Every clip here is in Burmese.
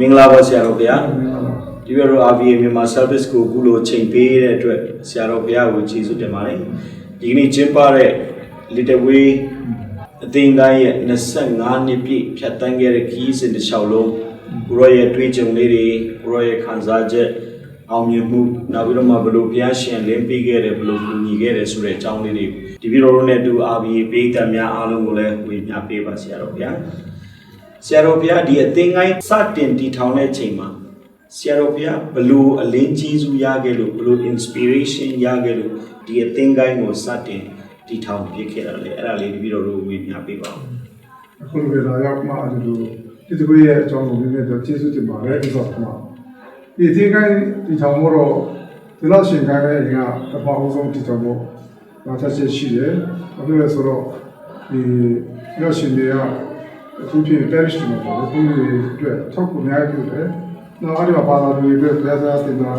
မင်္ဂလာပါဆရာတော်ဗျာဒီလို RVA မြန်မာ service ကိုအခုလိုချိန်ပေးတဲ့အတွက်ဆရာတော်ဘုရားကိုကျေးဇူးတင်ပါတယ်ဒီကနေ့ကျင်းပတဲ့ Little Way အသင်းတိုင်းရဲ့25နှစ်ပြည့်ဖြတ်တန်းခဲ့တဲ့ခီးစဉ်တစ်လျှောက်လုံးကိုရောရဲ့တွေးကြုံလေးတွေကိုရောရဲ့ခံစားချက်အောင်မြင်မှုနောက်ပြီးတော့မှဘလို့ဘုရားရှင်လင်းပေးခဲ့တယ်ဘလို့ကူညီခဲ့တယ်ဆိုတဲ့အကြောင်းလေးတွေဒီဗီဒီယိုနဲ့တူ RVA ပေးသက်များအားလုံးကိုလည်းဝေမျှပေးပါဆရာတော်ဗျာ ဆရာတော်ဘုရားဒီအသင်္ကိုင်းစတင်တည်ထောင်တဲ့အချိန်မှာဆရာတော်ဘုရားဘလို့အလင်းကြီးစုရခဲ့လို့ဘလို့ inspiration ရခဲ့လို့ဒီအသင်္ကိုင်းကိုစတင်တည်ထောင်ဖြစ်ခဲ့တာလေအဲ့ဒါလေးတပည့်တော်တို့ဝေမျှပေးပါဦးအခုလိုလာရောက်မှအဲ့လိုဒီတပည့်ရဲ့အကြောင်းကိုနည်းနည်းတော့ကျေးဇူးတင်ပါတယ်ဒီဆိုတော့ဒီဒီကိုင်းဒီထောင်မို့တော့ဒီလောက်ရှင်ကိုင်းရဲ့အရင်ကပထမအဆုံးဒီထောင်မို့နောက်တစ်ချက်ရှိတယ်အခုလည်းဆိုတော့ဒီရောက်ရှင်တွေက အထူးဖြင့် parish တွေမှာဒီလိုအတွက်ထောက်ကူအများကြီးပြုတယ်နောက်အဲ့ဒီမှာဘာသာတွေအတွက်ပြဿနာတင်တာ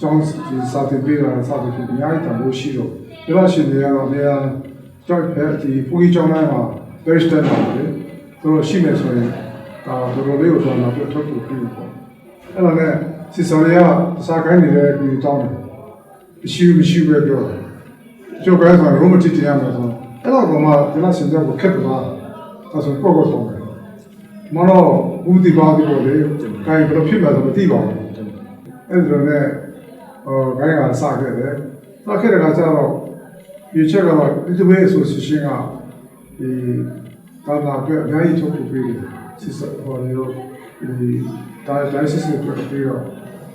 ကျောင်းဒီစာတင်ပေးတာစာတင်ပေးအများကြီးတန်ဖို့ရှိတော့ဒီလောက်ရှင်တွေကတော့နေရာကြောက်ဖက်ဒီပူကြီးကျောင်းတိုင်းမှာ parish တက်မှာလေသူတို့ရှိမယ်ဆိုရင်ဒါတော်တော်လေးကိုတော့နောက်ပြထုတ်ဖို့ပြုပေါ့အဲ့ဒါနဲ့စီစော်တွေကစာကိုင်းနေတဲ့ကူတောင်းတယ်မရှိဘူးမရှိဘူးပဲပြောတယ်ကျောက်ကိုင်းဆိုရင်ရိုမတီတရားမှာဆိုအဲ့တော့ကမှဒီလောက်ရှင်တဲ့ကိုခက်သွား ဒါဆိုပေါ့ပေါ့ဆုံးတယ်မနောဘူးဒီပါဒီပေါ်လေကိုင်းဘယ်လိုဖြစ်မှာဆိုမသိပါဘူးအဲ့ဒါနဲ့ဟိုကိုင်းကစခဲ့တယ်စခဲ့တဲ့ကကျတော့ဒီချက်ကတော့ဒီတပည့် association ကဒီကာလာအတွက်အများကြီးထုတ်ဖို့ပေးတယ်စစ်စဟော်ရောဒီဒါဒါစစ်စစ်အတွက်ပြီးတော့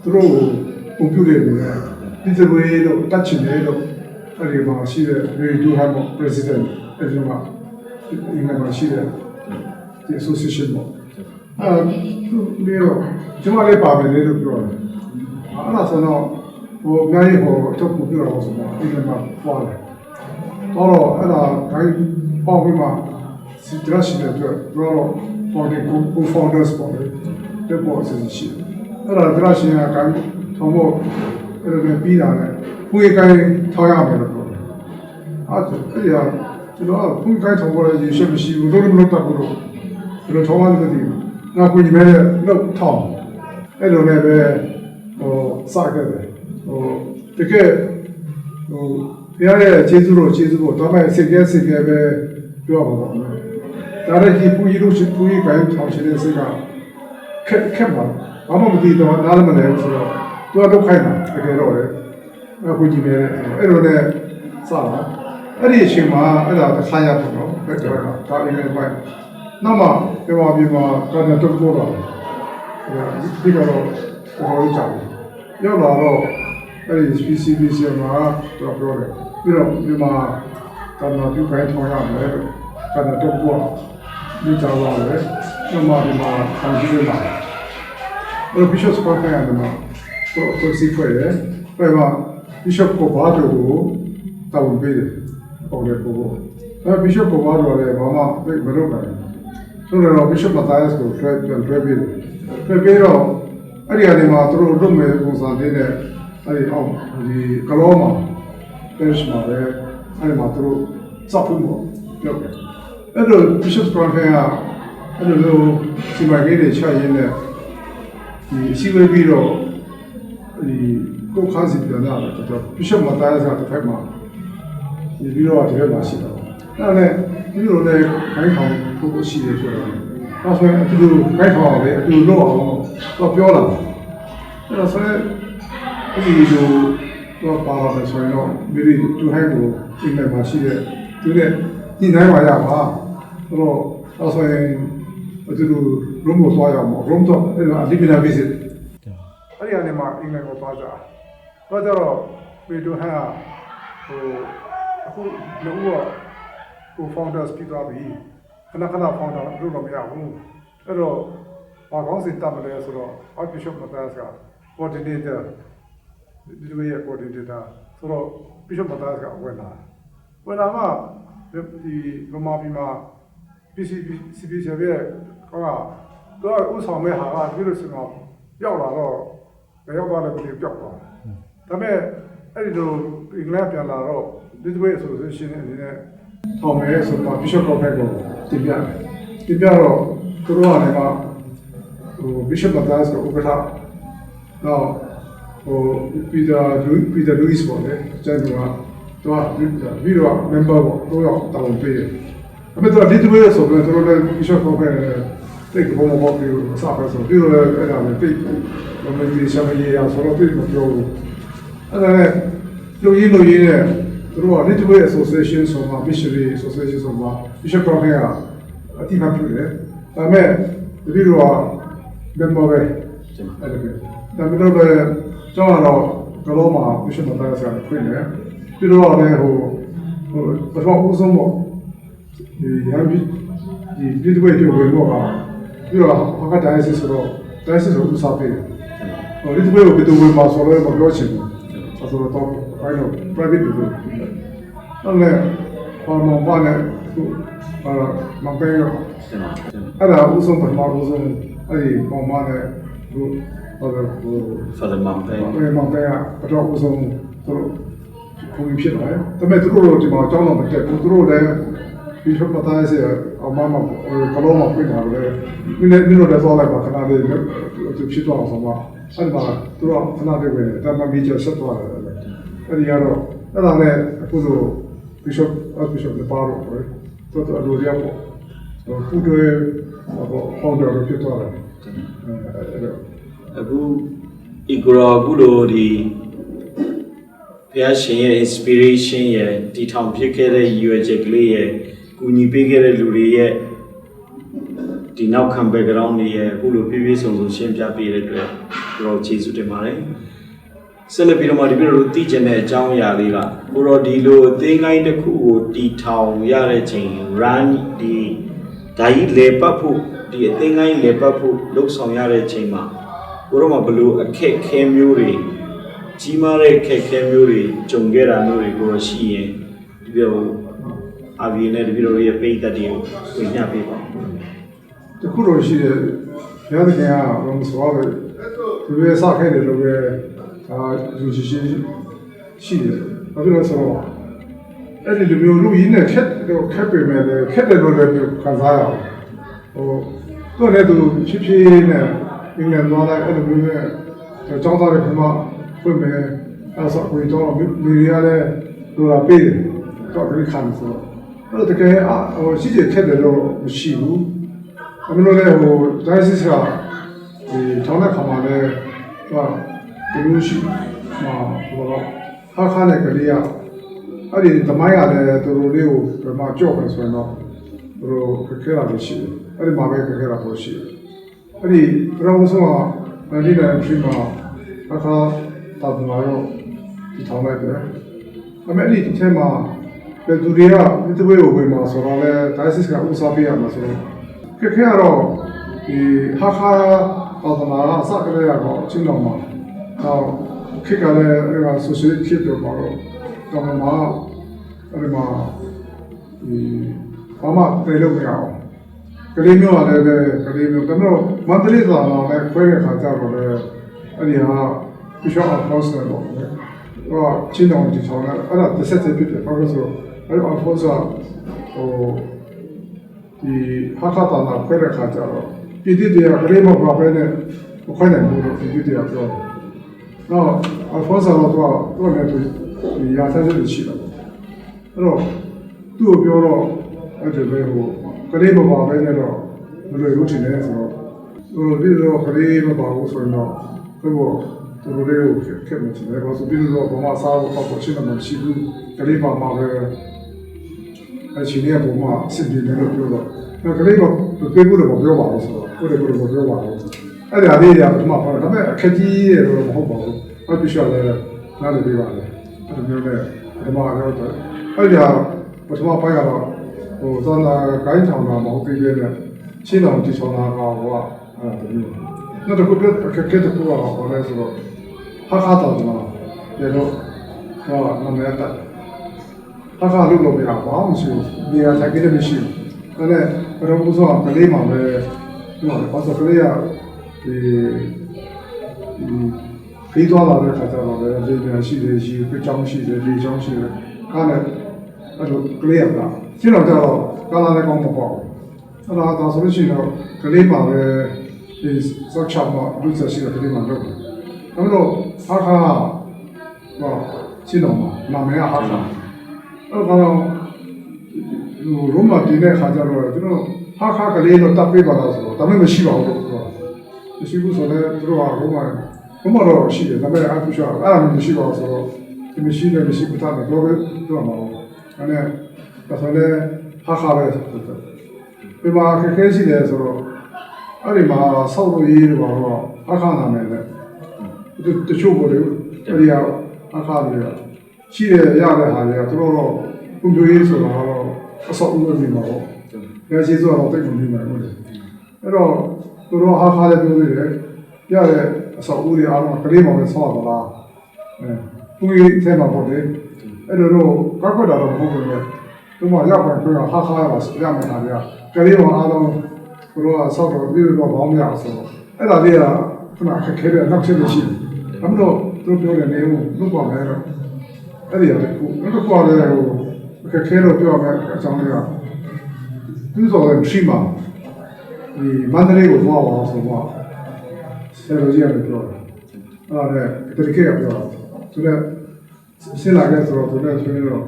သူတို့ကိုကွန်ပျူတာတွေနဲ့ဒီတပည့်တို့တတ်ချင်တယ်လို့အဲ့ဒီမှာရှိတဲ့ Radio Hammo President အဲ့ဒီမှာ ဒီမှာရှိတဲ့ဒီ association ပေါ့အဲဒီတော့ကျွန်မလည်းပါမယ်လေလို့ပြောတယ်အဲ့ဒါဆိုတော့ဟိုအများကြီးဟိုထုတ်ဖို့ပြောတော့ဆိုတော့ဒီမှာပွားတယ်တော့အဲ့ဒါဂိုင်းပေါက်ပြီးမှစီဒရရှိတဲ့အတွက်တော့ founding co-founders ပေါ့လေတဲ့ပေါ်စီရှိတယ်အဲ့ဒါဒရရှိကဂိုင်းထုံးဖို့အဲ့ဒါပြီးတာနဲ့ဘုရားကိုင်းထောက်ရမယ်လို့ပြောတယ်အဲ့ဒါအဲ့ဒီ ကကျွန်တော်ကဘုရားကိုင်းထုံးဖို့လည်းရရှိမရှိဘူးတို့လည်းမလုပ်တတ်ဘူးလို့ကျွန်တော်ထောက်ရတယ်မသိဘူးငါကိုကြီးမဲလောက်ထောင်းအဲ့လိုနဲ့ပဲဟိုစခဲ့တယ်ဟိုတကယ်ဟိုဘုရားရဲ့ကျေးဇူးတော်ကျေးဇူးတော်တော့မဲ့စိတ်ကဲစိတ်ကဲပဲပြောပါတော့မယ်ဒါရကြီးပူကြီးလို့ရှိပူကြီးကိုင်းထောင်ရှိတဲ့စိတ်ကခက်ခက်ပါဘာမှမသိတော့နားလည်းမလဲဆိုတော့သူကတော့ခိုင်းတာတကယ်တော့လေအခုကြည့်နေအဲ့လိုနဲ့စတာ အဲ့ဒီအချိန်မှာအဲ့ဒါတစ်ခါရတော့နော်ဘယ်တော့ကဒါလေးနဲ့ပိုင်းနောက်မှပြောပါပြပါကတော့တော့ပေါ်တော့ဒီကတော့တော်တော်ကြာတယ်ရောက်လာတော့အဲ့ဒီ PCBC မှာတော့ပြောတယ်ပြီးတော့ဒီမှာတန်တော်ပြုခိုင်းထောင်းရမယ်ကတော့တော့ပေါ်ဒီကြောင်လာတယ်နောက်မှဒီမှာဆန်ကြီးလာဘယ် Bishop စပါးကနေမှာတော့တော့စီဖွဲ့တယ်ပြပါ Bishop ကိုဘာတို့ကိုတောင်းပေးတယ် ပေါ့လေကိုအဲ Bishop ကိုဘာတို့လည်းဘာမှမလုပ်နိုင်ဘူးဆိုတော့ Bishop Matthias ကိုဆွဲပြန်ဆွဲပေးတယ်ဆွဲပေးတော့အဲ့ဒီအနေမှာသူတို့လုပ်မဲ့ပုံစံလေးနဲ့အဲ့ဒီအောင်ဒီကလောမှာ parish မှာပဲအဲ့ဒီမှာသူတို့စပ်ဖို့ပေါ့ပြောတယ်အဲ့လို Bishop Prophet ကအဲ့လိုလိုစီမံကိန်းတွေချရင်းနဲ့ဒီရှိဝေးပြီးတော့ဒီကိုခါစီပြန်လာတယ်တော့ Bishop Matthias ကတစ်ဖက်မှာ ဒီပြီးတော့တစ်ဖက်မှာရှိတော့အဲ့ဒါနဲ့ဒီလိုနဲ့ခိုင်းဆောင်ဖို့ရှိတယ်ဆိုတော့နောက်ဆိုရင်အတူတူခိုင်းဆောင်အောင်လေအတူတူလုပ်အောင်တော့ပြောလာတယ်အဲ့တော့ဆိုရင်ဒီလိုတော့ပါလာတယ်ဆိုရင်တော့မိရိတူဟိုင်းကိုအင်္ဂလိပ်မှာရှိတဲ့သူနဲ့ညှိနှိုင်းပါရပါဆိုတော့နောက်ဆိုရင်အတူတူ room ကိုသွားရအောင် room တော့အဲ့ဒါအဒီပနာ visit အဲ့ဒီအနေမှာအင်္ဂလိပ်ကိုသွားကြတော့ကြတော့ဝီတူဟန်ကဟို အခုလူကဟို founders ဖြစ်သွားပြီခဏခဏ founder လုပ်လို့မရဘူးအဲ့တော့ဘာကောင်းစီတတ်မလဲဆိုတော့ Archbishop Matthias က coordinator ဒီလိုရဲ့ coordinator ဆိုတော့ Bishop Matthias ကဝင်လာဝင်လာမှဒီဗမာပြည်မှာ PC CPC ရဲ့ကောကတော့ဥဆောင်မဲ့ဟာကဒီလိုဆိုတော့ရောက်လာတော့ရောက်သွားတယ်ကိုပြောက်သွားဒါပေမဲ့အဲ့ဒီလို အင်္ဂလန်ပြန်လာတော့ဒီလို association အနေနဲ့ထောင်မယ်ဆိုတော့ Bishop Prophet ကိုတင်ပြတယ်တင်ပြတော့သူတို့ကလည်းဟို Bishop Matthias ကဥက္ကဋ္ဌနောက်ဟို Peter Peter Luis ပေါ့လေကျန်သူကတော့ပြီးတော့ member ပေါ့တော့တောင်းပေးတယ်အမေတို့ဒီတူရဲ့ဆိုတော့တို့လည်း Bishop ကိုပဲတိတ်ဘုံဘောပြီးစပါဆိုပြီးတော့အဲ့ဒါလည်းတိတ်ဘာမှဒီရှာမကြီးရဆိုတော့တိတ်မပြောဘူးအဲ့ဒါနဲ့ လူကြီးလူကြီးနဲ့တို့က Little Association ဆိုမှ Missionary Association ဆိုမှ Bishop ကိုပဲအတိမပြုတယ်ဒါပေမဲ့ဒီလိုက member ပဲကျမအဲ့ဒါပဲဒါပေမဲ့လည်းကျောင်းကတော့ကလောမှာ Bishop မသားဆရာဖွင့်တယ်ပြီးတော့လည်းဟိုဟိုပထမဦးဆုံးပေါ့ဒီရန်ပြီးဒီပြည်သူ့ပြည်ဝင်တော့ကပြီးတော့ဟောကတိုင်းစစ်ဆိုတော့တိုင်းစစ်ဆိုဦးစားပေးတယ်ဟိုဒီပြည်ကိုပြည်သူဝင်မှာဆိုတော့မပြောချင်ဘူးဆိုတော့တော့ အဲ့တော့ private ပြည်သူအဲ့လေဘာမှမပါနဲ့ဟိုအာမပဲရောကျမကျမအဲ့ဒါဦးဆုံးပထမဦးဆုံးအဲ့ဒီပုံမှန်နဲ့ဟိုဟိုဟို Father Mom ပဲဘယ်မှာပဲပထမဦးဆုံးသူတို့ပုံဖြစ်လာတယ်ဒါပေမဲ့သူတို့ဒီမှာအကြောင်းတော့မတက်ဘူးသူတို့လည်းဒီထပ်ပတ်သားစေအမမကလောမပြင်လာတယ်ဒီနေ့ဒီလိုလည်းသွားလိုက်ပါခဏလေးသူဖြစ်သွားအောင်ဆိုမှအဲ့ဒီမှာသူတို့ခဏလေးပဲဒါမှမီချဆက်သွားတယ် အဲ့ဒီကတော့အဲ့ဒါနဲ့အခုလို Bishop Archbishop နဲ့ပါတော့ပဲတော်တော်အလိုရပေါ့ပူတွေဟောဟောတော့ဖြစ်သွားတယ်အဲ့ဒါအခု Igor အခုလိုဒီဘုရားရှင်ရဲ့ inspiration ရဲ့တည်ထောင်ဖြစ်ခဲ့တဲ့ရည်ရွယ်ချက်ကလေးရဲ့ကူညီပေးခဲ့တဲ့လူတွေရဲ့ဒီနောက်ခံ background တွေရဲ့အခုလိုပြည့်ပြည့်စုံစုံရှင်းပြပေးတဲ့အတွက်ကျွန်တော်ကျေးဇူးတင်ပါတယ် ဆက်လက်ပြီးတော့မှဒီပြည်တို့သိကျင်တဲ့အကြောင်းအရာလေးကကိုတော်ဒီလိုအသေးကိုင်းတစ်ခုကိုတည်ထောင်ရတဲ့ချိန် run ဒီဓာကြီးလေပတ်ဖို့ဒီအသေးကိုင်းလေပတ်ဖို့လှုပ်ဆောင်ရတဲ့ချိန်မှာကိုတော်မှာဘလို့အခက်ခဲမျိုးတွေကြီးမားတဲ့အခက်ခဲမျိုးတွေကြုံခဲ့တာမျိုးတွေကိုတော့ရှိရင်ဒီပြည်တို့အာဗီနဲ့ဒီပြည်တို့ရဲ့ပိတ်သက်တွေကိုဝင်ညပေးပါဦးတခုတော့ရှိတယ်ဘုရားသခင်ကတော့ဆိုတော့သူရဲ့စခဲ့တယ်လို့ပဲ အာယူရှိရှိရှိတယ်ဘာလို့လဲဆိုတော့အဲ့ဒီလိုမျိုးလူရင်းနဲ့ခက်တော့ခက်ပေမဲ့လည်းခက်တယ်လို့လည်းခံစားရအောင်ဟိုသူ့နဲ့သူဖြည်းဖြည်းနဲ့အင်္ဂလန်သွားလိုက်အဲ့လိုမျိုးနဲ့ကျောင်းသားတွေခမဖွင့်မယ်အဲ့ဆိုကိုတော့လူရရလည်းလူလာပေးတယ်တော့ဒီခံဆိုတော့အဲ့တကယ်အဟိုရှိချင်ခက်တယ်လို့မရှိဘူးအမလို့လည်းဟိုဒိုင်းစစ်ကဒီထောင်းတဲ့ခါမှာလည်းတော့ ဒီလိုရှိမှာဟိုတော့ဟာခါနဲ့ကလေးရအဲ့ဒီသမိုင်းရတယ်သူတို့လေးကိုဒီမှာကြော့မယ်ဆိုရင်တော့သူတို့ခက်ခဲတာလို့ရှိတယ်အဲ့ဒီမှာပဲခက်ခဲတာလို့ရှိတယ်အဲ့ဒီပထမဆုံးက1993မှာအခါတာဒနာရောဒီထောင်းလိုက်တယ်အမေအဲ့ဒီတစ်ထဲမှာဘယ်သူတွေကဒီတဝေးကိုဝင်မှာဆိုတော့လေဒိုင်းစစ်ကဥစားပေးရမှာဆိုတော့ခက်ခဲရတော့ဒီဟာခါတော်သမားအစကလေးကတော့ချင်းတော်မှာ တော့ခေတ်ကလည်းအဲ့ဒါဆိုရှယ်ဖြစ်တော့ပါတော့တော်မှာအဲ့ဒီမှာဒီဘာမှပြေလို့မရအောင်ကလေးမျိုးကလည်းပဲကလေးမျိုးဒါပေမဲ့မန္တလေးသာလာလည်းခွဲတဲ့ခါကျတော့လည်းအဲ့ဒီဟာပြရှောက်အောင်ဆက်တော့တယ်ဟောချင်းတော်ဒီချောင်းလည်းအဲ့ဒါတစ်ဆက်တည်းဖြစ်တယ်ဘာလို့ဆိုတော့အဲ့ဒီအောင်ဖို့ဆိုဟိုဒီဟာခတာနာခွဲတဲ့ခါကျတော့ပြည်တိတရားကလေးမပါဘဲနဲ့မခွဲနိုင်ဘူးလို့ပြည်တိတရားပြောတယ်။ နောက်အဖောဆာတော့တော့တော့လည်းဒီရာဆက်စစ်ရှိတယ်။အဲ့တော့သူ့ကိုပြောတော့အဲ့ဒီပဲဟိုကလေးမပါဘဲနဲ့တော့မလွယ်ဘူးထင်တယ်ဆိုတော့ဟိုဒီတော့ကလေးမပါဘူးဆိုရင်တော့ဘယ်လိုသူတို့လေးကိုခက်မှချင်တယ်ဘာလို့ပြီးတော့ဘာမှစားဖို့ပေါ့ပေါ့ရှင်းမှမရှိဘူးကလေးပါမှာပဲအချင်းရဲ့ပုံမှာစစ်ပြေတယ်လို့ပြောတော့ဒါကလေးကပြေ ဖို့တော့မပြောပါဘူးဆိုတော့ကိုယ်လည်းကိုယ်မပြောပါဘူးအဲ့ဒါလေးတွေကပထမပါဒါပေမဲ့အခက်ကြီးရတော့မဟုတ်ပါဘူးဘာဖြစ်ရှာလဲနားလည်ပြပါလေအဲ့လိုမျိုးနဲ့ပထမကတော့အဲ့ဒါပထမပိုင်းကတော့ဟိုသောနာကိုင်းထောင်တာမဟုတ်သေးတဲ့ချင်းတော်တီဆောင်တာကဟိုကအဲ့ဒါမျိုးနောက်တစ်ခုပြအခက်အခဲတစ်ခုကဘာလဲဆိုတော့ဟာခါတော်မှာရေတော့ဟောနမရတာဟာခါလုပ်လို့မရပါဘူးရှိနေရာထိုင်ကြည့်မရှိဘူးဒါနဲ့ဘယ်တော့မှဆိုကလေးမှာပဲဒီမှာဘာဆိုကလေးက ဒီဒီဖေးသွားလာတဲ့ခါကျတော့လည်းလေပြန်ရှိတယ်ရှိပြချောင်းရှိတယ်လေချောင်းရှိတယ်ကားနဲ့အဲ့လိုကလေးရတာရှင်းတော့ကြတော့ကားလာလည်းကောင်းမပေါ့အဲ့ဒါဒါဆိုလို့ရှိရင်တော့ကလေးပါပဲဒီစောချမှာလူစားရှိတဲ့ဒီမှာလုပ်တယ်။ဒါတော့ဟာခါဟောရှင်းတော့မှာနာမည်ကဟာခါအဲ့တော့ဟိုရုံးမှာတင်တဲ့ခါကျတော့ကျွန်တော်ဟာခါကလေးတော့တပ်ပေးပါလားဆိုတော့ဒါပေမဲ့မရှိပါဘူးလို့ပြောတယ်။ မရှိဘူးဆိုတော့သူတို့ကရုံးမှာရုံးမှာတော့ရှိတယ်ဒါပေမဲ့အထူးရှာအဲ့ဒါမျိုးမရှိပါဘူးဆိုတော့ဒီမရှိတယ်မရှိဘူးထားတယ်တော့ပဲတော့မှာပေါ့။အဲ့ဒါဒါဆိုလည်းဟာခါပဲဆိုတော့ဒီမှာခက်ခဲရှိတယ်ဆိုတော့အဲ့ဒီမှာဆောက်လို့ရေးတယ်ပေါ့တော့အခါနာမယ်လေတတချို့ပေါ်တယ်အဲ့ဒီကအခါတွေကရှိရရတဲ့ဟာတွေကသူတို့တော့ကွန်ပျူတာဆိုတာတော့အဆောက်အဦတွေမှာပေါ့။ဒါရှိဆိုတော့တိတ်ကုန်နေမှာဟုတ်တယ်။အဲ့တော့ သူတို့အခါလည်းပြောသေးတယ်ရတဲ့အဆောက်အဦတွေအားလုံးကလေးမောင်နဲ့ဆောက်ရတာလား။အဲသူကြီးထဲမှာပေါ့လေ။အဲ့တော့ကောက်ကွက်တာတော့မဟုတ်ဘူးလေ။သူမရောက်ပြန်ပြောဟာခါရပါရမယ်ဟာတွေကကလေးမောင်အားလုံးသူတို့ကဆောက်တော့ပြီးတော့ဘောင်းမရအောင်ဆိုတော့အဲ့ဒါလေးကခုနခက်ခဲတဲ့နောက်ချက်ရှိတယ်။အဲ့တော့သူပြောတယ်နေဦးလုပ်ပါမယ်တော့အဲ့ဒီရတယ်ကိုအဲ့တော့ပေါ်တယ်ဟိုခက်ခဲတော့ပြောမယ်အကြောင်းလေးကသူဆိုရင်ရှိမှာ ဒီမန္တလေးကိုသွားအောင်ဆိုတော့ဆယ်လိုကြီးရတယ်ပြောတယ်အဲ့ဒါနဲ့တတိကေကပြောတာသူကရှင်းလာခဲ့ဆိုတော့သူလည်းဆွေးတော့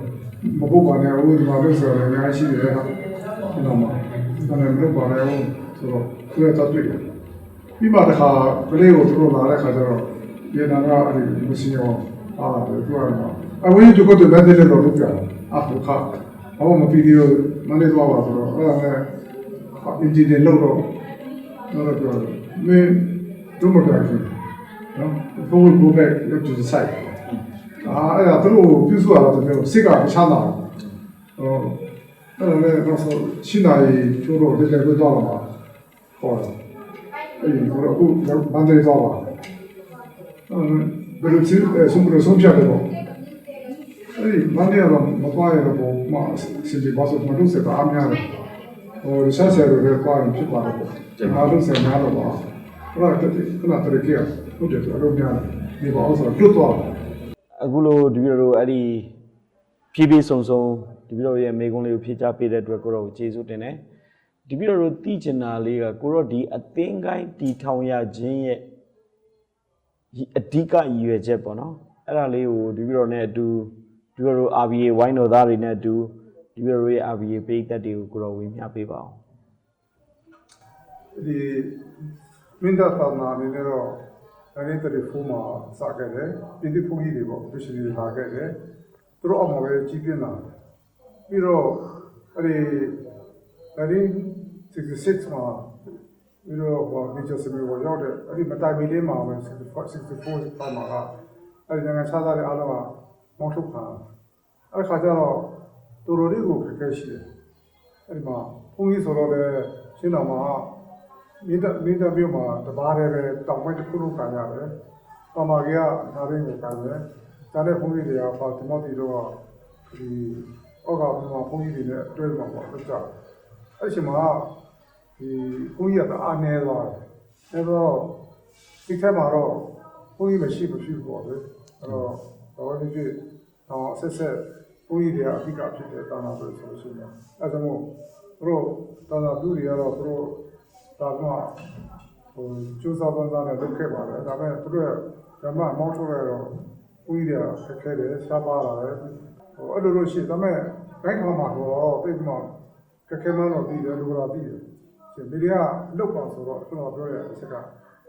မဟုတ်ပါနဲ့ဦးဒီမှာလို့ဆိုတော့အများကြီးရှိတယ်ဟာဒီတော့မှအဲ့ဒါလည်းလုပ်ပါနဲ့ဦးဆိုတော့သူကတတ်တွေ့တယ်ပြီးမှတခါကလေးကိုသူတို့လာတဲ့ခါကျတော့ဒီနာကအဲ့ဒီမစင်းရောအားလာတယ်သူကတော့အဝေးကျုပ်တို့မက်တယ်လို့လုပ်ကြတယ်အခုခါဘာမှမပြီးသေးဘူးမနေ့သွားပါဆိုတော့အဲ့ဒါနဲ့ အင်ဂျင်တွေလောက်တော့တော့ပြောတယ်မင်းတို့မကြိုက်ဘူးနော်ဘိုးဘိုးပဲရောက်ကြည့်ဆိုင်အာအဲ့ဒါသူတို့ပြုစုရတာတကယ်စိတ်ကချမ်းသာတယ်ဟောအဲ့ဒါလည်းတော့ဆိုရှင်းနိုင်ချိုးတော့တကယ်ကိုတော့လာမှာဟောတယ်အဲ့ဒီကတော့အခုဘန်တယ်တော့ပါအဲ့ဘယ်လိုချင်းဆုံးလို့ဆုံးဖြတ်တယ်ပေါ့အဲ့ဒီမန်တယ်တော့မပွားရတော့မစင်ဒီဘာလို့မလုပ်စတာအများတယ် ဟိုရဆက်ဆယ်တွေပွားရင်ဖြစ်သွားတယ်ပေါ့အားလုံးစင်များတော့ပါအဲ့ဒါတည်းခဏတည်းကဟုတ်တယ်ဆိုတော့များတယ်ဒီဘောဆိုတော့တွတ်သွားတယ်အခုလိုဒီဗီဒီယိုတို့အဲ့ဒီဖြည်းဖြည်းစုံစုံဒီဗီဒီယိုရဲ့မေကွန်းလေးကိုဖြည့်ချပေးတဲ့အတွက်ကိုတော့ကျေးဇူးတင်တယ်ဒီဗီဒီယိုတို့သိချင်တာလေးကကိုတော့ဒီအသင်းကိုင်းတီထောင်ရခြင်းရဲ့အဓိကရည်ရွယ်ချက်ပေါ့နော်အဲ့ဒါလေးကိုဒီဗီဒီယိုနဲ့အတူဒီဗီဒီယိုတို့ RBA ဝိုင်းတော်သားတွေနဲ့အတူ ဒီဗီဒီယိုရဲ့ RBA ပိတ်သက်တွေကိုကိုတော့ဝင်မျှပေးပါအောင်ဒီမင်းသားသာနာအနေနဲ့တော့အဲဒီတရီဖူးမှာစခဲ့တယ်ပြည်သူဖူးကြီးတွေပေါ့သူရှင်တွေလာခဲ့တယ်သူတို့အမှပဲကြီးပြင်းလာပြီးတော့အဲဒီ1966မှာပြီးတော့ဟောနေချစမီကိုရောက်တဲ့အဲဒီမတိုင်မီလေးမှာပဲ64 64ပါမှာကအဲဒီနိုင်ငံခြားသားတွေအားလုံးကမောင်းထုတ်ခံအဲ့ခါကျတော့ သူတို့တွေကိုခက်ခဲရှိတယ်အဲ့ဒီမှာဘုန်းကြီးဆိုတော့လည်းရှင်းတော်မှာမိတမိတပြုတ်မှာတဘာတယ်ပဲတောင်ပိုင်းတစ်ခုလုံးကန်ရတယ်။တော်မာကြီးကဒါရင်းကိုကန်တယ်။ဒါနဲ့ဘုန်းကြီးတွေကပါဒီမော်တီတို့ကဒီဩဃဘုရားဘုန်းကြီးတွေနဲ့အတွဲမှာပေါ့လို့ကြောက်။အဲ့ဒီချိန်မှာဒီဘုန်းကြီးကတအားနေသွားတယ်။အဲတော့ဒီထက်မှာတော့ဘုန်းကြီးမရှိမရှိဘူးပေါ့လေ။အဲ့တော့ဘာလို့ဒီတော့ဆက်ဆက် ဘုန်းကြီးတွေကအဓိကဖြစ်တဲ့တာနာဆိုလို့ဆိုရင်အဲဒါမို့သူတို့တာနာပြုတွေကတော့သူတို့ဒါမှဟိုကျိုးစားပန်းစားနဲ့လုပ်ခဲ့ပါတယ်ဒါပေမဲ့သူတို့ကဓမ္မမောင်းထုတ်ရတော့ဦးကြီးတွေကခက်ခဲတယ်ရှားပါလာတယ်ဟိုအဲ့လိုလို့ရှိရင်ဒါပေမဲ့ဘိုက်ခါမှာတော့တိတ်မှခက်ခဲမှတော့ပြီးတယ်လူကပြီးတယ်ရှင်ဒီတွေကလုတ်ပါဆိုတော့ကျွန်တော်ပြောရတဲ့အချက်က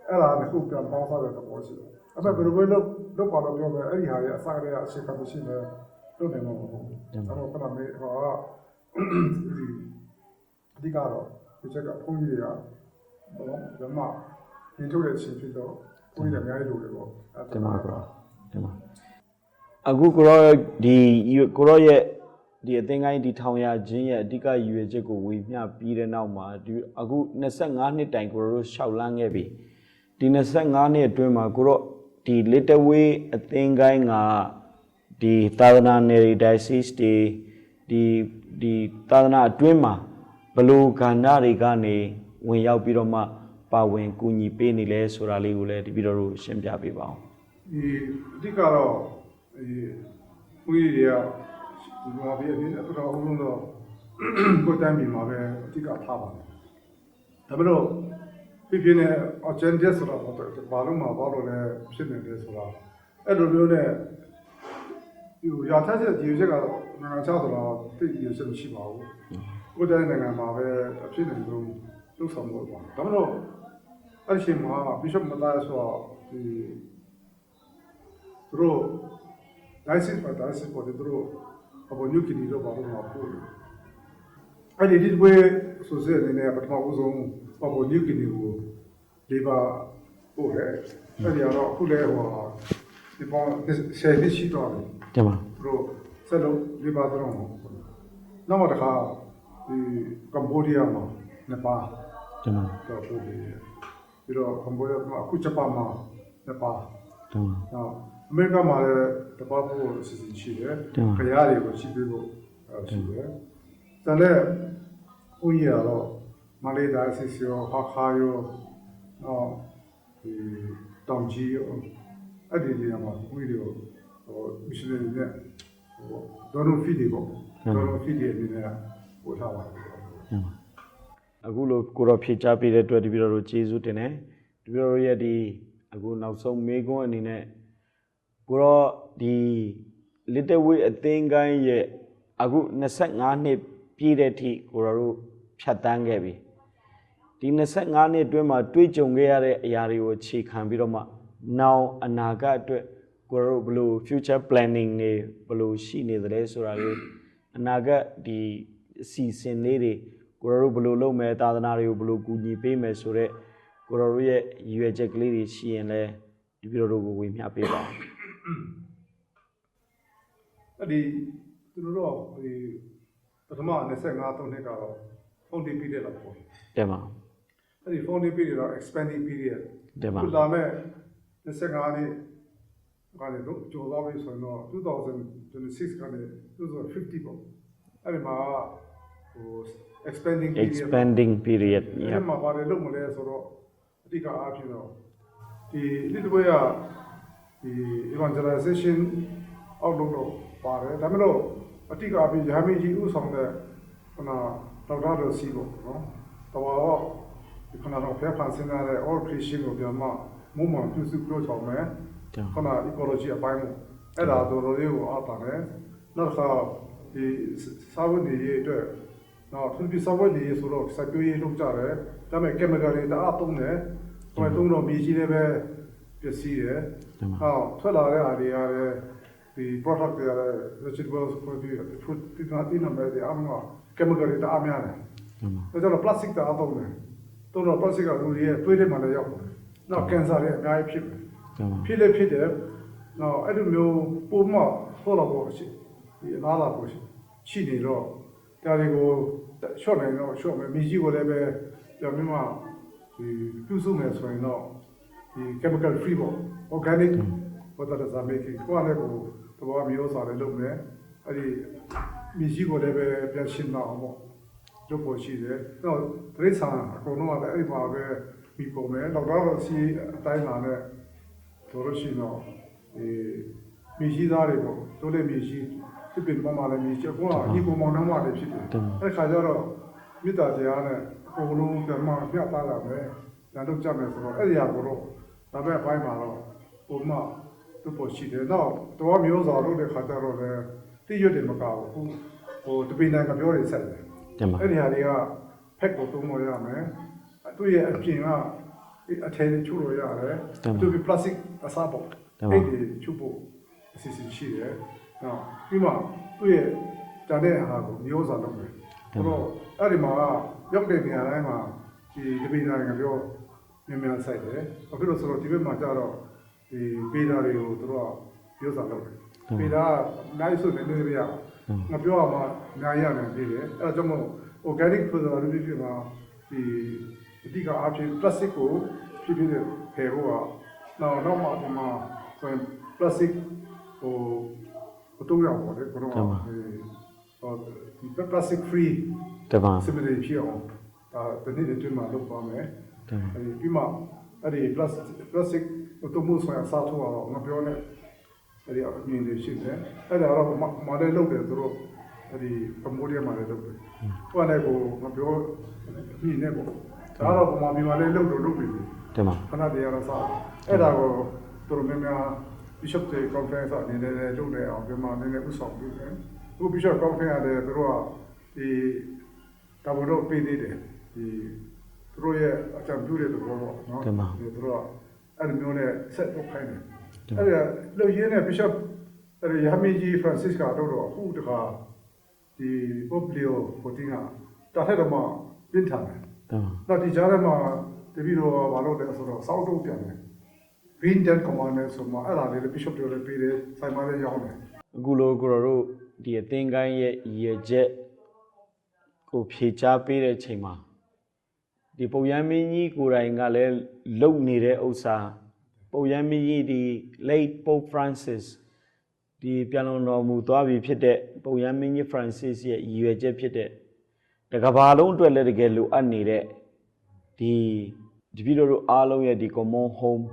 အဲ့ဒါကခုပြန်ပေါင်းစားတဲ့သဘောရှိတယ်အဲ့မဲ့ဘယ်လိုပဲလုတ်လုတ်ပါတော့ပြောမယ်အဲ့ဒီဟာတွေအစားတွေအရှိကမရှိနေ လုတ်နေမှာမဟုတ်ဘူးအဲ့တော့ခဏမေးဟောဒီအဓိကတော့ဒီချက်ကဘုန်းကြီးတွေကဘောဓမ္မဒီထုတ်တဲ့အချိန်ဖြစ်တော့ဘုန်းကြီးတွေအများကြီးလိုတယ်ပေါ့အဲ့တင်ပါကွာတင်ပါအခုကိုရောဒီကိုရောရဲ့ဒီအသင်းကိုင်းဒီထောင်ရခြင်းရဲ့အဓိကရည်ရွယ်ချက်ကိုဝေမျှပြီးတဲ့နောက်မှာဒီအခု25နှစ်တိုင်ကိုရောတို့ရှောက်လန်းခဲ့ပြီဒီ25နှစ်အတွင်းမှာကိုရောဒီ little way အသင်းကိုင်းက ဒီသာသနာနယ်တွေ diocese တွေဒီဒီသာသနာအတွင်းမှာဘလို့ကဏ္ဍတွေကနေဝင်ရောက်ပြီးတော့မှပါဝင်ကူညီပေးနေလဲဆိုတာလေးကိုလည်းဒီပြီးတော့ရှင်းပြပေးပါအောင်ဒီအဓိကတော့ဒီဘုန်းကြီးတွေကဒီမှာပြည့်နေအတော်အောင်လို့ကိုယ်တမ်းပြီးမှာပဲအဓိကထားပါတယ်ဒါပေမဲ့ပြပြနဲ့ agenda ဆိုတာတော့ဘာလို့မှဘာလို့လဲဖြစ်နေတယ်ဆိုတာအဲ့လိုမျိုးနဲ့ ဒီရာထချက်ဒီချက်ကတော့နိုင်ငံခြားဆိုတော့တိတ်ရချက်မရှိပါဘူးကိုယ်တိုင်နိုင်ငံမှာပဲအဖြစ်နေလို့လုပ်ဆောင်လို့ပါဒါမှမဟုတ်အဲ့ဒီမှာ bishop မသားဆိုတော့ဒီသူတို့ license ပါ license ပေါ်တယ်သူတို့အပေါ်ညုကီနီတော့ဘာလို့မပို့လဲအဲ့ဒီဒီဘွေဆိုစဲနေနေပထမဦးဆုံးအပေါ်ညုကီနီကိုလေပါပို့တယ်အဲ့ဒီကတော့အခုလဲဟို ဒီပေါ်ဆယ်နှစ်ရှိတော့တယ်တင်ပါသူတို့ဆက်လို့လေပါတော့နောက်မှတစ်ခါဒီကမ္ဘောဒီးယားမှာနပါတင်ပါတော့ပို့တယ်ပြီးတော့ကမ္ဘောဒီးယားမှာအခုဂျပန်မှာနပါတင်ပါနော်အမေရိကမှာလည်းတပတ်ဖို့အစီအစဉ်ရှိတယ်တင်ပါခရီးတွေကိုရှိပြီးဖို့အဲရှိတယ်။ဒါနဲ့ဦးကြီးကတော့မလေးဒါဆီစီယောဟာခါယောနော်ဒီတောင်ကြီးရော အဲ့ဒီနေရာမှာဦးကြီးတို့ဟိုမရှင်တွေနဲ့ဟိုဒေါ်နိုဖီဒီပေါ့ဒေါ်နိုဖီဒီအနေနဲ့ပို့ထားပါတယ်တင်ပါအခုလိုကိုတော့ဖြည့်ချပေးတဲ့အတွက်ဒီပြည်တော်တို့ကျေးဇူးတင်တယ်ဒီပြည်တော်ရဲ့ဒီအခုနောက်ဆုံးမေးခွန်းအနေနဲ့ကိုတော့ဒီ little way အသင်းကိုင်းရဲ့အခု25နှစ်ပြည့်တဲ့အထိကိုတော်တို့ဖြတ်တန်းခဲ့ပြီဒီ25နှစ်အတွင်းမှာတွေးကြုံခဲ့ရတဲ့အရာတွေကိုအခြေခံပြီးတော့မှ နောင်အနာဂတ်အတွက်ကိုတော်တို့ဘယ်လို future planning တွေဘယ်လိုရှိနေသလဲဆိုတာလေးအနာဂတ်ဒီအစီအစဉ်လေးတွေကိုတော်တို့ဘယ်လိုလုပ်မယ်သာသနာတွေကိုဘယ်လိုကူညီပေးမယ်ဆိုတော့ကိုတော်တို့ရဲ့ရည်ရွယ်ချက်ကလေးတွေရှိရင်လည်းဒီပြည်တော်တို့ကိုဝေမျှပေးပါဦးအဲ့ဒီသူတို့တော့ဒီပထမ25 3နှစ်ကတော့ဖုန်တီးပြီးတယ်လို့ပေါ့တင်ပါအဲ့ဒီ phone period တော့ expanding period တင်ပါခုလာမဲ့ 25နှစ်ကနေတော့ကျော်သွားပြီဆိုတော့2026ကနေ2050ပေါ့အဲ့ဒီမှာဟို expanding period expanding period အဲ့ yep ဒီမှာဘာတွေလုပ်မလဲဆိုတော့အဓိကအားဖြင့်တော့ဒီ little way ကဒီ evangelization အောက်လုပ်တော့ပါတယ်ဒါပေမဲ့လို့အဓိကအားဖြင့်ယာမီကြီးဥဆောင်တဲ့ခဏတော်တော်တော်စီပေါ့နော်တော်ဒီခဏတော့ဖျက်ဖန်ဆင်းရတဲ့ all creation ကိုပြန်မှ မုံမှန်ပြုစုပြောချောင်းမယ်တင်ခဏ ecology အပိုင်းကိုအဲ့ဒါတော်တော်လေးကိုအားပါတယ်နောက်တစ်ခါဒီစာဝတ်နေရေးအတွက်နော်သူဒီစာဝတ်နေရေးဆိုတော့စိုက်ပျိုးရေးလုပ်ကြတယ်ဒါပေမဲ့ chemical တွေတအားသုံးတယ်ဟိုသုံးတော့မြေကြီးလည်းပဲပျက်စီးတယ်တင်ပါဟောထွက်လာတဲ့အားတွေရတယ်ဒီ product တွေရတယ် vegetables produce food ဒီနာဒီနာမဲ့ဒီအမှန်က chemical တွေတအားများတယ်တင်ပါဒါကြောင့် plastic တအားသုံးတယ်သုံးတော့ plastic ကလူတွေရဲ့သွေးထဲမှာလည်းရောက်တယ် နောက် cancer တွေအများကြီးဖြစ်တယ်တင်ပါဖြစ်လည်းဖြစ်တယ်။နောက်အဲ့လိုမျိုးပုံမှဆောတော့ပေါ့ရှိဒီအလားလာပေါ့ရှိရှိနေတော့ဒါတွေကိုရှော့နိုင်တော့ရှော့မယ်မြေကြီးကိုလည်းပဲပြန်ပြီးမှဒီပြုစုမယ်ဆိုရင်တော့ဒီ chemical free ပေါ့ organic ဘာသာစမေးကိကိုလည်းကိုတဘောမျိုးစားလည်းလုပ်မယ်အဲ့ဒီမြေကြီးကိုလည်းပဲပြန်ရှင်းတော့အောင်ပေါ့လုပ်ဖို့ရှိတယ်။တော့ဒရိษံအကုန်လုံးကလည်းအဲ့ဒီမှာပဲ ပြီးပုံမယ်။တော့တော့စီအတိုင်းလာနဲ့ဆိုလို့ရှိရင်တော့ဒီမြေရှိသားတွေပေါ့တိုးလက်မြေရှိဖြစ်ဖြစ်ပေါ်မှာလည်းမြေရှိအကုန်ကဒီပုံမောင်နှမတွေဖြစ်တယ်အဲ့ခါကျတော့မေတ္တာတရားနဲ့အကုန်လုံးဓမ္မပြတ်သားလာမယ်ဒါတို့ကြမယ်ဆိုတော့အဲ့ဒီဟာကိုတော့ဒါပဲအပိုင်းမှာတော့ပုံမှသူ့ပေါ်ရှိတယ်တော့တော်မျိုးစွာလို့တဲ့ခါကျတော့လည်းတိရွတ်တယ်မကဘူးဟိုတပိနိုင်ကပြောတွေဆက်တယ်တင်ပါအဲ့ဒီဟာတွေကဖက်ကိုသုံးလို့ရမယ် သူ့ရဲ့အပြင်ကအထည်ချုပ်လို့ရတယ်သူက plastic အစားပေါ့အဲ့ဒီချုပ်ဖို့အစီအစဉ်ရှိတယ်နော်ပြီးမှသူ့ရဲ့တန်တဲ့ဟာကိုမျိုးစားလုပ်မယ်ဆိုတော့အဲ့ဒီမှာရောက်တဲ့နေရာတိုင်းမှာဒီဒီပိနာကပြောမြန်မြန်ဆိုင်တယ်အခုလို့ဆိုတော့ဒီဘက်မှာကျတော့ဒီပေတာတွေကိုသူတို့ကမျိုးစားလုပ်တယ်ပေတာနိုင်ဆိုနေနေပြရငါပြောရမှာအများကြီးရတယ်ပြည်တယ်အဲဒါကြောင့်မို့ organic ဆိုတာလူတွေမှာဒီ အဓိကအားဖြင့် plastic ကိုဖြစ်ဖြစ်တဲ့ဖယ်ဖို့ကနောက်နောက်မှဒီမှာဆိုရင် plastic ဟိုဘုံတော့ပေါ့လေဘုံတော့ဒီဟိုဒီ plastic free တင်ပါ similarly ဖြစ်အောင်ဒါတနည်းတည်းမှလုပ်ပါမယ်တင်ပါအဲဒီပြီးမှအဲ့ဒီ plastic plastic ဘုံမှုဆိုရင်စားထုတ်အောင်ငါပြောနေအဲ့ဒီအမြင်တွေရှိတယ်အဲ့ဒါတော့မမလည်းလုပ်တယ်သူတို့အဲ့ဒီကမ္ဘောဒီးယားမှာလည်းလုပ်တယ်ဟိုကလည်းကိုငါပြောမြင်နေပေါ့ ဒါတော့ပမာပြည်မှာလည်းလုပ်တော့လုပ်ပြီတင်ပါခဏတည်းရတော့စားအဲ့ဒါကိုတော်တော်များများ bishop တွေ conference အနေနဲ့လည်းလုပ်နေအောင်ဒီမှာနည်းနည်းဥဆောင်ပြီးတယ်အခု bishop conference ရတယ်သူတို့ကဒီတာဝန်တော့ပေးသေးတယ်ဒီသူတို့ရဲ့အကြံပြုတဲ့သဘောတော့နော်သူတို့ကအဲ့လိုမျိုးနဲ့ဆက်လုပ်ခိုင်းတယ်အဲ့ဒါလူရင်းနဲ့ bishop အဲ့ဒီယာမီကြီး Francis ကတော့တော့အခုတခါဒီ Pope Leo ကိုတင်ကတာထက်တော့မှပြင်းထန်တယ် တင်ပါတော့ဒီကြားထဲမှာတပည့်တော်ဘာလို့လဲဆိုတော့စောက်တုံးပြန်တယ် Green Dead Commander ဆိုမှအဲ့ဒါလေးလည်း Bishop တွေလည်းပေးတယ်ဆိုင်မှာလည်းရောင်းတယ်အခုလိုကိုတော်တို့ဒီအသင်္ကိုင်းရဲ့ရည်ရွယ်ချက်ကိုဖြေချပေးတဲ့ချိန်မှာဒီပုံရမ်းမင်းကြီးကိုယ်တိုင်ကလည်းလုံနေတဲ့ဥစ္စာပုံရမ်းမင်းကြီးဒီ late Pope Francis ဒီပြန်လုံတော်မူသွားပြီဖြစ်တဲ့ပုံရမ်းမင်းကြီး Francis ရဲ့ရည်ရွယ်ချက်ဖြစ်တဲ့ တကဘာလုံးအတွက်လည်းတကယ်လိုအပ်နေတဲ့ဒီတပည့်တော်တို့အားလုံးရဲ့ဒီ common home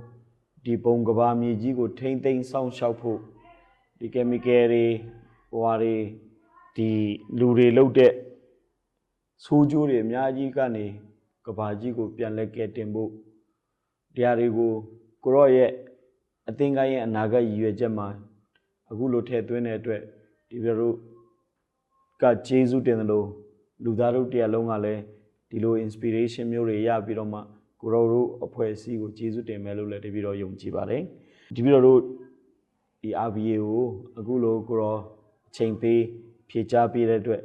ဒီပုံကဘာမြေကြီးကို ထိမ့်သိမ်းစောင့်ရှောက်ဖို့ဒီ chemical တွေဟိုဟာတွေဒီလူတွေလုတ်တဲ့ဆိုးကျိုးတွေအများကြီးကနေကဘာကြီးကို ပြန်လဲကဲတင်ဖို့တရားတွေကိုကိုရော့ရဲ့အသင်္ကိုင်းရဲ့အနာဂတ်ရည်ရွယ်ချက်မှာအခုလိုထည့်သွင်းတဲ့အတွက်ဒီပြတို့ကဂျေဇုတင်တယ်လို့ လူသားတို့တရားလုံးကလည်းဒီလို inspiration မျိုးတွေရပြီးတော့မှကိုရောတို့အဖွဲ့အစည်းကိုဂျေဇုတင်မယ်လို့လည်းတပည့်တော်ယုံကြည်ပါတယ်ဒီပြတော်တို့ဒီ RBA ကိုအခုလိုကိုရောအချိန်ပေးဖြေချပေးတဲ့အတွက်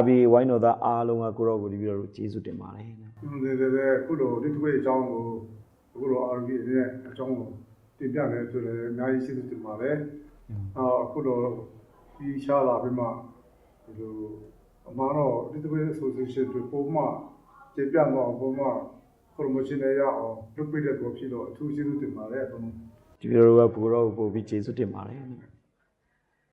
RBA ဝိုင်းတော်သားအားလုံးကကိုရောကိုဒီပြီးတော့ကျေးဇူးတင်ပါတယ်။ဒီလိုလေအခုလိုဒီတစ်ခွေအကြောင်းကိုအခုလို RV နဲ့အကြောင်းကိုတင်ပြနေဆိုလည်းအများကြီးရှိသူတင်ပါတယ်။အော်အခုလိုဒီရှားလာပြီးမှဒီလို အမှန်တော့ဒီတစ်ခွေ association တွေပုံမှတင်ပြတော့ပုံမှ promotion ရအောင်လုပ်ပေးတဲ့ကောဖြစ်တော့အထူးကျေးဇူးတင်ပါတယ်အကုန်လုံးဒီပြီးတော့ကကိုရောကိုပို့ပြီးကျေးဇူးတင်ပါတယ်